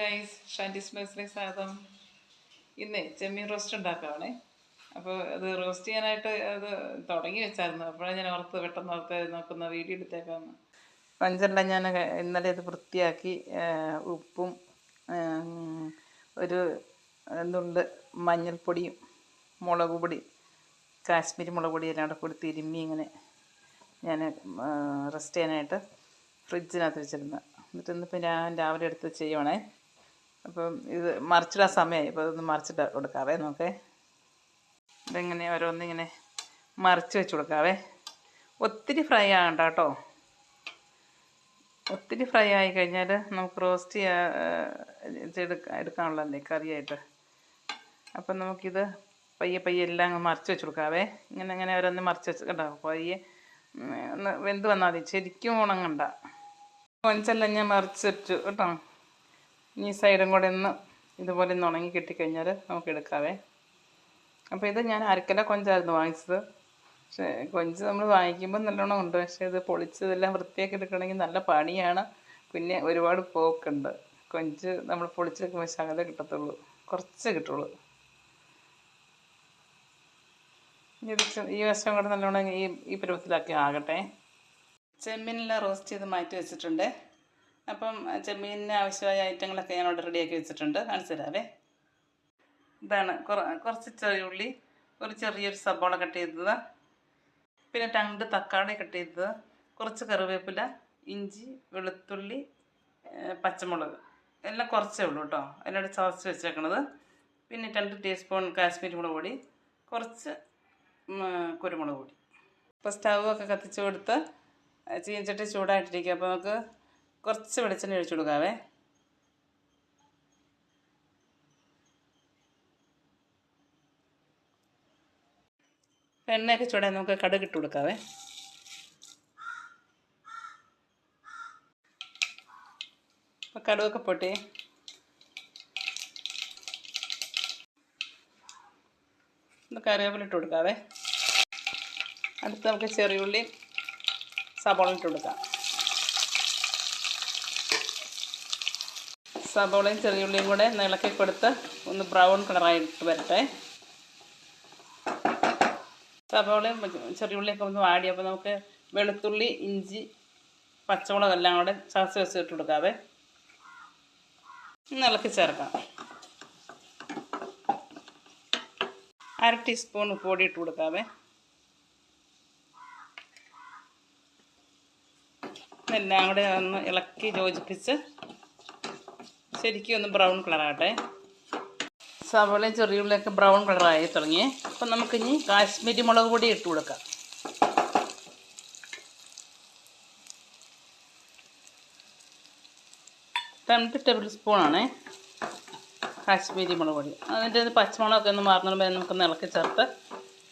Guys ഷാന്റീസ് മെസ്സിലേക്ക് സ്വാഗതം. ഇന്ന് ചെമ്മീൻ roast ഉണ്ടാക്കാവണേ. അപ്പോൾ അത് റോസ്റ്റ് ചെയ്യാനായിട്ട് അത് തുടങ്ങി വെച്ചായിരുന്നു. അപ്പോഴാണ് ഞാൻ ഓർത്ത് പെട്ടെന്ന് ഓർത്ത് നോക്കുന്ന വീഡിയോ എടുത്തേക്കാന്ന്. പഞ്ചെല്ലാം ഞാൻ ഇന്നലെ അത് വൃത്തിയാക്കി ഉപ്പും ഒരു എന്തുണ്ട് മഞ്ഞൾപ്പൊടിയും മുളക് പൊടി കാശ്മീരി മുളക് പൊടി എല്ലാം കൂടെ കൂടി തിരുമ്മി ഇങ്ങനെ ഞാൻ റെസ്റ്റ് ചെയ്യാനായിട്ട് ഫ്രിഡ്ജിനകത്ത് വെച്ചിരുന്നു. എന്നിട്ട് ഇന്നിപ്പോൾ ഞാൻ രാവിലെ എടുത്ത് ചെയ്യുവാണേ. അപ്പം ഇത് മറിച്ചിടാൻ സമയമായി അപ്പോൾ ഇതൊന്ന് മറിച്ചിട്ട് കൊടുക്കാവേ നോക്കേ ഇതെങ്ങനെ ഓരോന്നിങ്ങനെ മറിച്ച് വെച്ച് കൊടുക്കാവേ. ഒത്തിരി ഫ്രൈ ആകണ്ട കേട്ടോ. ഒത്തിരി ഫ്രൈ ആയി കഴിഞ്ഞാൽ നമുക്ക് റോസ്റ്റ് ചെയ്യാ എടുക്കാനുള്ളതല്ലേ കറിയായിട്ട്. അപ്പം നമുക്കിത് പയ്യെ പയ്യെ എല്ലാം അങ്ങ് മറിച്ച് വെച്ച് കൊടുക്കാവേ. ഇങ്ങനെ ഇങ്ങനെ ഓരോന്ന് മറിച്ച് വെച്ച് കേട്ടോ പയ്യെ ഒന്ന് വെന്ത് വന്നാൽ മതി. ശരിക്കും ഉണങ്ങണ്ട. കൊഞ്ചെല്ലാം ഞാൻ മറിച്ച് വെച്ചു കേട്ടോ. ഈ സൈഡും കൂടെ ഒന്ന് ഇതുപോലെ ഒന്ന് ഉണങ്ങി കിട്ടിക്കഴിഞ്ഞാൽ നമുക്ക് എടുക്കാവേ. അപ്പോൾ ഇത് ഞാൻ അരക്കല കൊഞ്ചായിരുന്നു വാങ്ങിച്ചത്. പക്ഷേ കൊഞ്ച് നമ്മൾ വാങ്ങിക്കുമ്പോൾ നല്ലോണം ഉണ്ട്. പക്ഷേ ഇത് പൊളിച്ചതെല്ലാം വൃത്തിയാക്കി എടുക്കണമെങ്കിൽ നല്ല പണിയാണ്. പിന്നെ ഒരുപാട് പോക്കുണ്ട്. കൊഞ്ച് നമ്മൾ പൊളിച്ചെടുക്കുമ്പോൾ ശകലം കിട്ടത്തുള്ളൂ. കുറച്ച് കിട്ടുള്ളൂ. ഇനി ഈ വശം കൂടെ നല്ലോണം ഈ ഈ പരുവത്തിലാക്കി ആകട്ടെ. ചെമ്മീനെല്ലാം റോസ്റ്റ് ചെയ്ത് മാറ്റി വെച്ചിട്ടുണ്ട്. അപ്പം ചെമ്മീനിന് ആവശ്യമായ ഐറ്റങ്ങളൊക്കെ ഞാൻ അവിടെ റെഡിയാക്കി വെച്ചിട്ടുണ്ട്. കാണിച്ചു തരാവേ. ഇതാണ് കുറച്ച് ചെറിയ ഉള്ളി ഒരു ചെറിയൊരു സബോള കട്ട് ചെയ്തത്. പിന്നെ രണ്ട് തക്കാളി കട്ട് ചെയ്തത്. കുറച്ച് കറിവേപ്പില ഇഞ്ചി വെളുത്തുള്ളി പച്ചമുളക്. എല്ലാം കുറച്ചേ ഉള്ളൂ കേട്ടോ. അതിനോട് ചതച്ച് വെച്ചേക്കണത്. പിന്നെ രണ്ട് ടീസ്പൂൺ കാശ്മീരി മുളക് പൊടി കുറച്ച് കുരുമുളക് പൊടി. ഇപ്പോൾ സ്റ്റൗവൊക്കെ കത്തിച്ച് കൊടുത്ത് ചീഞ്ചട്ടി ചൂടായിട്ടിരിക്കുക അപ്പോൾ നമുക്ക് കുറച്ച് വെളിച്ചെണ്ണ ഒഴിച്ചു കൊടുക്കാവേ. എണ്ണയൊക്കെ ചൂടാൻ നമുക്ക് കടുക് ഇട്ട് കൊടുക്കാവേ. അപ്പോൾ പൊട്ടി. ഒന്ന് കറിവേപ്പില ഇട്ട് കൊടുക്കാവേ. അടുത്ത് നമുക്ക് ചെറിയുള്ളി സബോള ഇട്ട് കൊടുക്കാം. സബോളയും ചെറിയുള്ളിയും കൂടെ നിളക്കി കൊടുത്ത് ഒന്ന് ബ്രൗൺ കളറായിട്ട് വരട്ടെ. സബോളയും ചെറിയുള്ളിയൊക്കെ ഒന്ന് വാടി അപ്പോൾ നമുക്ക് വെളുത്തുള്ളി ഇഞ്ചി പച്ചമുളക് എല്ലാം കൂടെ ചതച്ച് വെച്ചിട്ട് കൊടുക്കാവേ. നിളക്കി ചേർക്കാം. അര ടീസ്പൂൺ പൊടി ഇട്ട് കൊടുക്കാവേ. എല്ലാം കൂടെ ഒന്ന് ഇളക്കി യോജിപ്പിച്ച് ശരിക്കും ഒന്ന് ബ്രൗൺ കളറാകട്ടെ. സവോളയും ചെറിയുള്ളിയൊക്കെ ബ്രൗൺ കളറായി തുടങ്ങി. അപ്പം നമുക്കിനി കാശ്മീരി മുളക് പൊടി ഇട്ട് കൊടുക്കാം. രണ്ട് ടേബിൾ സ്പൂണാണേ കാശ്മീരി മുളക് പൊടി. അതിന്റെ പച്ചമുളകൊക്കെ ഒന്ന് മാറുന്ന നമുക്ക് ഇളക്കി ചേർത്ത്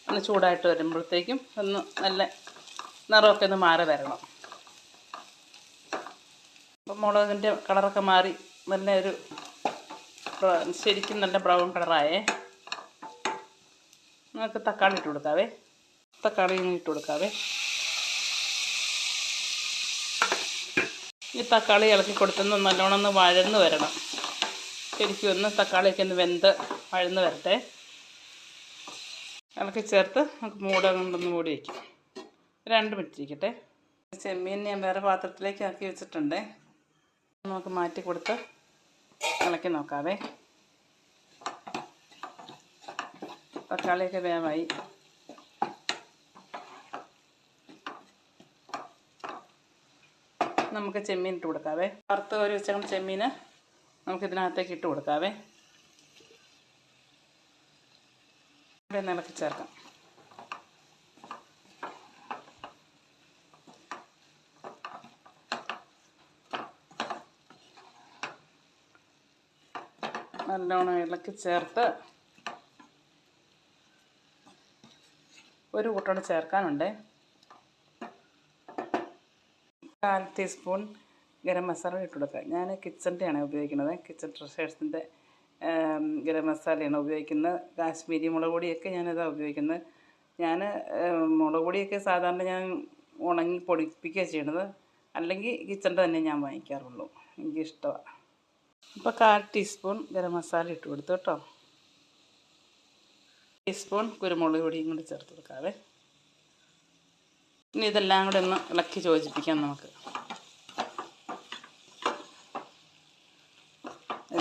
ഒന്ന് ചൂടായിട്ട് വരുമ്പോഴത്തേക്കും ഒന്ന് നല്ല നിറമൊക്കെ ഒന്ന് മാറി വരണം. അപ്പം മുളകിന്റെ കളറൊക്കെ മാറി നല്ല ഒരു ശരിക്കും നല്ല ബ്രൗൺ കളറായേ. നമുക്ക് തക്കാളി ഇട്ട് കൊടുക്കാവേ. തക്കാളി ഇട്ട് കൊടുക്കാവേ. ഈ തക്കാളി ഇളക്കി കൊടുത്തൊന്ന് നല്ലോണം ഒന്ന് വഴന്ന് വരണം. ശരിക്കും ഒന്ന് തക്കാളിയൊക്കെ ഒന്ന് വെന്ത് വഴന്ന് വരട്ടെ. ഇളക്കി ചേർത്ത് നമുക്ക് മൂട മൂടി വയ്ക്കും. രണ്ട് മിനിറ്റ് ഇരിക്കട്ടെ. ചെമ്മീൻ ഞാൻ വേറെ പാത്രത്തിലേക്ക് ആക്കി വെച്ചിട്ടുണ്ട്. നമുക്ക് മാറ്റി കൊടുത്ത് ഇളക്കി നോക്കാവേ തക്കാളിയൊക്കെ വേവായി നമുക്ക് ചെമ്മീൻ ഇട്ട് കൊടുക്കാവേ വറുത്ത് ഒരു ഉച്ചകം ചെമ്മീൻ നമുക്ക് ഇതിനകത്തേക്ക് ഇട്ട് കൊടുക്കാവേ ഇവിടെ ചേർക്കാം നല്ലോണം ഇളക്കി ചേർത്ത് ഒരു കൂട്ടോടെ ചേർക്കാനുണ്ട്. കാൽ ടീസ്പൂൺ ഗരം മസാല ഇട്ട് കൊടുക്കുക. ഞാൻ കിച്ചന്റെയാണ് ഉപയോഗിക്കുന്നത്. കിച്ചൺ ട്രഷേഴ്സിന്റെ ഗരം മസാലയാണ് ഉപയോഗിക്കുന്നത്. കാശ്മീരി മുളക് പൊടിയൊക്കെ ഞാനിതാണ് ഉപയോഗിക്കുന്നത്. ഞാൻ മുളക് പൊടിയൊക്കെ സാധാരണ ഞാൻ ഉണങ്ങി പൊടിപ്പിക്കുകയാണ് ചെയ്യണത് അല്ലെങ്കിൽ കിച്ചന്റെ തന്നെ ഞാൻ വാങ്ങിക്കാറുള്ളൂ. എനിക്കിഷ്ടമാണ്. ഇപ്പോൾ കാൽ ടീസ്പൂൺ ഗരം മസാല ഇട്ട് കൊടുത്തു കേട്ടോ. ടീസ്പൂൺ കുരുമുളക് പൊടിയും കൂടി ചേർത്ത് കൊടുക്കാവേ. ഇനി ഇതെല്ലാം കൂടെ ഒന്ന് ഇളക്കി യോജിപ്പിക്കാം നമുക്ക്.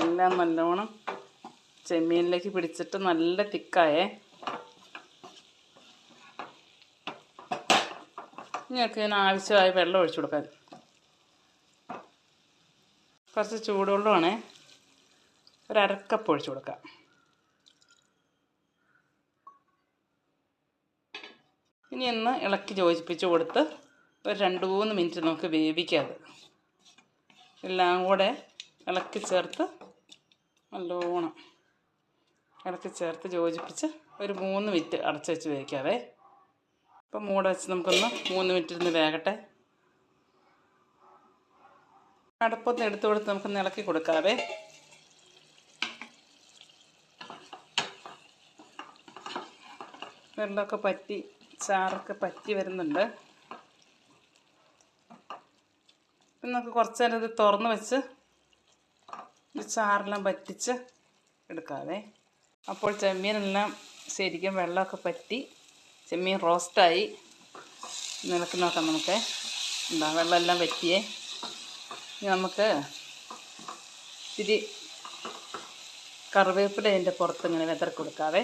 എല്ലാം നല്ലോണം ചെമ്മീനിലേക്ക് പിടിച്ചിട്ട് നല്ല തിക്കായേ. ഞങ്ങൾക്ക് ഇതിന് ആവശ്യമായ വെള്ളം ഒഴിച്ചു കൊടുക്കാൻ കുറച്ച് ചൂടുവെള്ളമാണ് ഒരു അരക്കപ്പ് ഒഴിച്ചു കൊടുക്കാം ഇനി ഒന്ന് ഇളക്കി യോജിപ്പിച്ച് കൊടുത്ത് ഒരു രണ്ട് മൂന്ന് മിനിറ്റ് നമുക്ക് വേവിക്കാം. എല്ലാം കൂടെ ഇളക്കി ചേർത്ത് നല്ലോണം ഇളക്കി ചേർത്ത് യോജിപ്പിച്ച് ഒരു മൂന്ന് മിനിറ്റ് അടച്ചു വെച്ച് വേവിക്കാവേ. അപ്പം മൂടെ വെച്ച് നമുക്കൊന്ന് മൂന്ന് മിനിറ്റ് ഇരുന്ന് വേകട്ടെ. അടുപ്പൊന്ന് എടുത്തു കൊടുത്ത് നമുക്ക് ഇളക്കി കൊടുക്കാവേ. വെള്ളമൊക്കെ പറ്റി ചാറൊക്കെ പറ്റി വരുന്നുണ്ട്. നമുക്ക് കുറച്ച് നേരം ഇത് തുറന്ന് വെച്ച് ചാറെല്ലാം പറ്റിച്ച് എടുക്കാവേ. അപ്പോൾ ചെമ്മീനെല്ലാം ശരിക്കും വെള്ളമൊക്കെ പറ്റി ചെമ്മീൻ റോസ്റ്റായി നിലയ്ക്ക് നോക്കാം നമുക്ക്. എന്താ വെള്ളമെല്ലാം പറ്റിയേ നമുക്ക് ഇത്തിരി കറിവേപ്പില അതിന്റെ പുറത്ത് ഇങ്ങനെ വെതറി കൊടുക്കാവേ.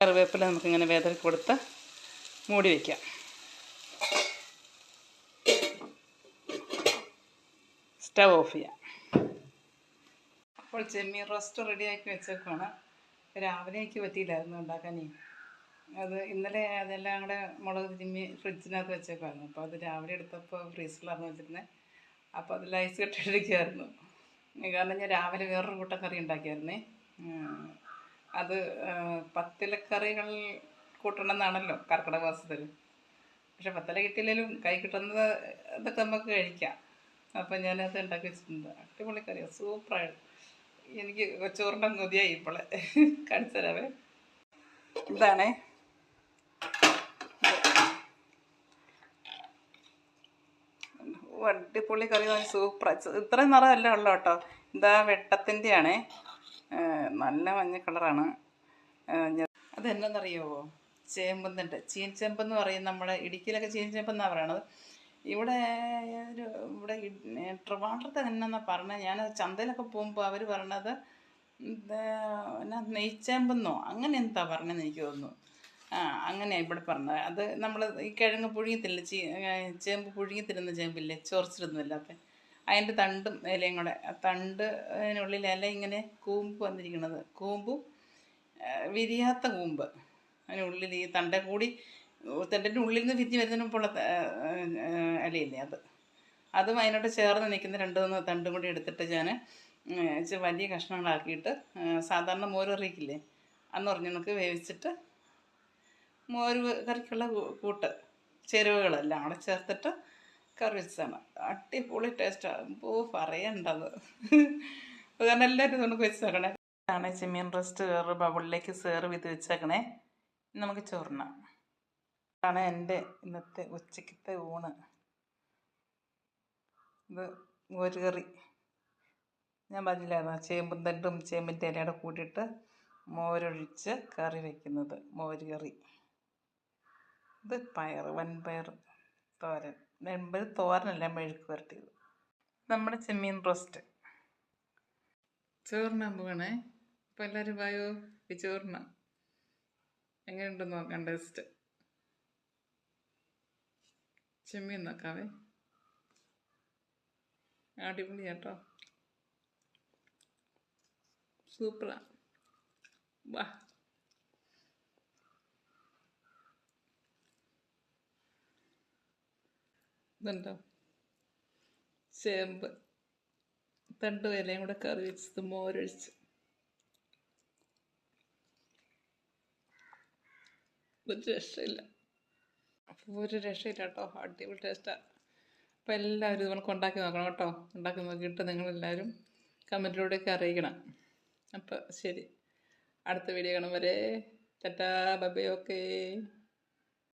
കറിവേപ്പില നമുക്കിങ്ങനെ വെതറി കൊടുത്ത് മൂടി വയ്ക്കാം സ്റ്റവ് ഓഫ് ചെയ്യാം. അപ്പോൾ ചെമ്മീൻ റോസ്റ്റ് റെഡിയാക്കി വെച്ചേക്കാണ് രാവിലെ എനിക്ക് പറ്റിയില്ലായിരുന്നു ഉണ്ടാക്കാനേ അത് ഇന്നലെ അതെല്ലാം കൂടെ മുളക് തിരുമ്മി ഫ്രിഡ്ജിനകത്ത് വെച്ചേക്കായിരുന്നു അപ്പോൾ അത് രാവിലെ എടുത്തപ്പോൾ ഫ്രീസറിലായിരുന്നു വെച്ചിരുന്നത് അപ്പോൾ അതിൽ ഐസ് കെട്ടിയിരിക്കുമായിരുന്നു കാരണം ഞാൻ രാവിലെ വേറൊരു കൂട്ടം കറി ഉണ്ടാക്കിയായിരുന്നേ. അത് പത്തിലക്കറികൾ കൂട്ടണമെന്നാണല്ലോ കർക്കിടക മാസത്തിൽ പക്ഷെ പത്തല കിട്ടിയില്ലെങ്കിലും കൈ കിട്ടുന്നത് അതൊക്കെ നമുക്ക് കഴിക്കാം. അപ്പം ഞാനത് ഉണ്ടാക്കി വെച്ചിട്ടുണ്ട്. അടിപൊളി കറിയാണ് സൂപ്പറാണ് എനിക്ക് ചോറിന്റെ കൊതിയായി ഇപ്പോൾ കാണിച്ചു തരാവേ. ഇതാണേ ഓ, അടിപൊളി കറി സൂപ്പർ. ഇത്രയും നിറമല്ല ഉള്ളു കേട്ടോ. ഇതാ വെട്ടത്തിന്റെയാണേ നല്ല മഞ്ഞ കളറാണ്. അതെന്താണെന്നറിയാവോ ചേമ്പുന്നുണ്ട്. ചീൻചേമ്പെന്ന് പറയും നമ്മുടെ ഇടുക്കിയിലൊക്കെ ചീൻചേമ്പെന്നാണ് പറയണത്. ഇവിടെ ഒരു ഇവിടെ ട്രിവാണ്ടത്തെ ട്രിവാൻഡ്രത്ത് എന്നാ പറഞ്ഞത് ഞാൻ ചന്തയിലൊക്കെ പോകുമ്പോൾ അവർ ഇത് എന്നാ നെയ്ച്ചേമ്പെന്നോ? അങ്ങനെ എന്താ പറഞ്ഞതെന്ന് എനിക്ക് തോന്നുന്നു. ആ അങ്ങനെയാണ് ഇവിടെ പറഞ്ഞത്. അത് നമ്മൾ ഈ കിഴങ്ങ് പുഴുങ്ങിത്തില്ല ചീ ചേമ്പ് പുഴുങ്ങിത്തിരുന്ന ചേമ്പില്ലേ? ചോർച്ചിരുന്നില്ലാത്ത അതിന്റെ തണ്ടും ഇലയും കൂടെ. തണ്ട് അതിനുള്ളിൽ ഇല ഇങ്ങനെ കൂമ്പ് വന്നിരിക്കുന്നത് കൂമ്പും വിരിയാത്ത കൂമ്പ്. അതിനുള്ളിൽ ഈ തണ്ട കൂടി തണ്ടിന്റെ ഉള്ളിൽ നിന്ന് വിരിഞ്ഞ് വരുന്നതിന് മുമ്പുള്ള ത- ആ, ആ, ഇലയില്ലേ അത്. അതും അതിനോട് ചേർന്ന് നിൽക്കുന്ന രണ്ട് മൂന്ന് തണ്ടും കൂടി എടുത്തിട്ട് ഞാൻ വലിയ കഷ്ണങ്ങളാക്കിയിട്ട് സാധാരണ മോര് കറിക്കില്ലേ അന്ന് പറഞ്ഞ കണക്ക് വേവിച്ചിട്ട് മോര് കറിക്കുള്ള കൂട്ട്. ചേരുവകളെല്ലാം കൂടെ ചേർത്തിട്ട് കറി വെച്ചതാണ്. അടിപൊളി ടേസ്റ്റാണ് ഓ പറയണ്ടത്. കാരണം എല്ലാവരും നമുക്ക് വെച്ച് നോക്കണേ. ആണ് ചെമ്മീൻ റസ്റ്റ് വേറെ ബബിളിലേക്ക് സെർവ് ചെയ്ത് വെച്ചേക്കണേ. നമുക്ക് ചോറിനാം ആണ് എന്റെ ഇന്നത്തെ ഉച്ചക്കത്തെ ഊണ്. ഇത് മോര് കറി. ഞാൻ പറഞ്ഞില്ലായിരുന്നു? ചേമ്പും തണ്ടും ചേമ്പിന്റെ ഇലയുടെ കൂട്ടിയിട്ട് മോരൊഴിച്ച് കറി വയ്ക്കുന്നത് മോര് കറി. ഇത് പയർ വൻപയർ തോരൻ. വൻപയർ തോരനല്ല മെഴുക്ക് വരട്ടിയത് നമ്മുടെ ചെമ്മീൻ റോസ്റ്റ്. ചോറിനാൻ പോകണേ അപ്പോൾ എല്ലാവരും വായോ? ചോറിനാം. എങ്ങനെയുണ്ടെന്ന് നോക്കാം ടേസ്റ്റ്? ചെമ്മീൻ നോക്കാവേ. അടിപൊളി കേട്ടോ. സൂപ്പറാണ് വാ. ഇതുണ്ടോ? ചേമ്പ്. രണ്ടു ഇലയും കൂടെ കറി വെച്ചത് മോരൊഴിച്ച്. ഒരു രക്ഷയില്ല. ഒരു രക്ഷയില്ല കേട്ടോ. അടിപൊളി ടേസ്റ്റാണ് അപ്പോൾ എല്ലാവരും ഇത് കണക്ക് ഉണ്ടാക്കി നോക്കണം കേട്ടോ. ഉണ്ടാക്കി നോക്കിയിട്ട് നിങ്ങളെല്ലാവരും കമന്റിലൂടെയൊക്കെ അറിയിക്കണം. അപ്പോൾ ശരി. അടുത്ത വീഡിയോ കാണും വരെ. ടാറ്റാ. ബൈ. ഓക്കേ.